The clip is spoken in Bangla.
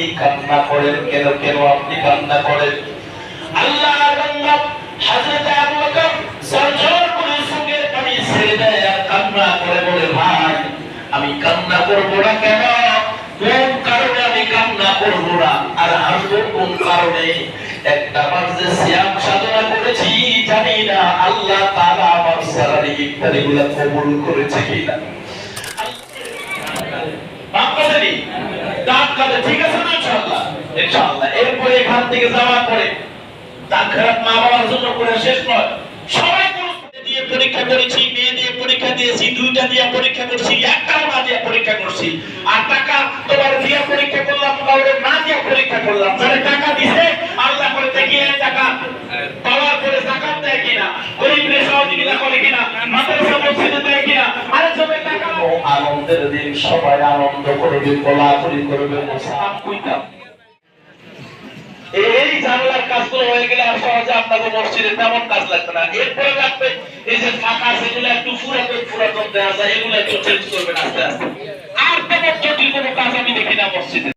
আপনি কান্না করেন কেন? কেন আপনি কান্না করেন? আল্লাহ বান্দা হযরত আবু বকর সরজর করে সুগের পানি ছেড়ে দেয় আর কান্না করে বলে, ভাই, আমি কান্না করব না কেন? কোন কারণে আমি কান্না করব না? আর হাসবো কোন কারণে? একটা বার যে সিয়াম সাধনা করেছি, জানি না আল্লাহ তাআলা আমার সারারি ইফতারিগুলো কবুল করেছে কিনা? বাপ কাঁদেনি? দাঁত কাটে ঠিক আছে না ইনশাআল্লাহ? ইনশাআল্লাহ। থেকে মা বাবার জন্য করে শেষ নয় সবাই দিয়ে পরীক্ষা করেছি, মেয়ে দিয়ে পরীক্ষা দিয়েছি, দুইটা দিয়ে পরীক্ষা করছি, একটাও না দিয়ে পরীক্ষা করছি আর টাকা তোমার দিয়ে পরীক্ষা করলাম, কাউরে না দিয়ে পরীক্ষা করলাম যারা টাকা দিছে, আল্লাহ করে দেখিয়ে আনন্দের দিন সবাই আনন্দ করবে কোলাকুলি করবে মোসাফ কইতাম। এই জানলার কাজগুলো হয়ে গেলে আর সহজে আপনাদের মসজিদে তেমন কাজ লাগবে না। এরপরে লাগবে এই যে ফাঁকা সেগুলো একটু পুরাতন পুরাতন দেওয়া যায়, এগুলো একটু চেঞ্জ করবেন আস্তে আস্তে। আর তেমন জটিল কোনো কাজ আমি দেখি না মসজিদে।